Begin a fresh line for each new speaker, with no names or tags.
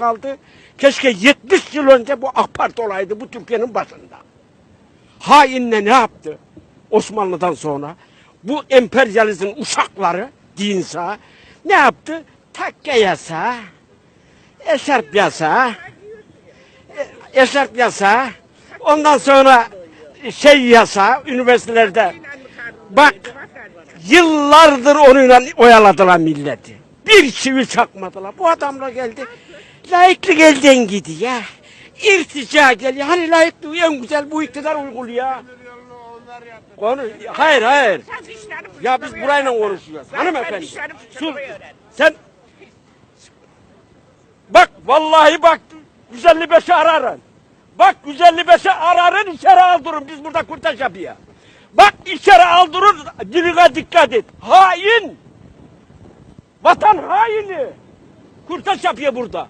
kaldı. Keşke 70 yıl önce bu AK Parti olaydı bu Türkiye'nin başında. Hainle ne yaptı? Osmanlı'dan sonra bu emperyalizmin uşakları dinsa ne yaptı? Takke yasağı, eşarp yasağı, e- eşarp yasağı, ondan sonra şey yasağı üniversitelerde. Bak yıllardır onunla oyaladılar milleti. Bir çivi çakmadılar. Bu adamla geldi. Layıklık elden gidiyor. İrtica geliyor. Hani layıklığı en güzel bu iktidar uyguluyor. Konu, hayır hayır. Ya biz burayla konuşuyoruz. Hanımefendi. Sus. Sen bak vallahi bak 155'i ararın. Bak 155'i ararın içeri aldırın. Biz burada kurtaş yapıyor. Bak içeri aldırın. Diline dikkat et. Hain. Vatan haini. Kurtaş yapıyor burada.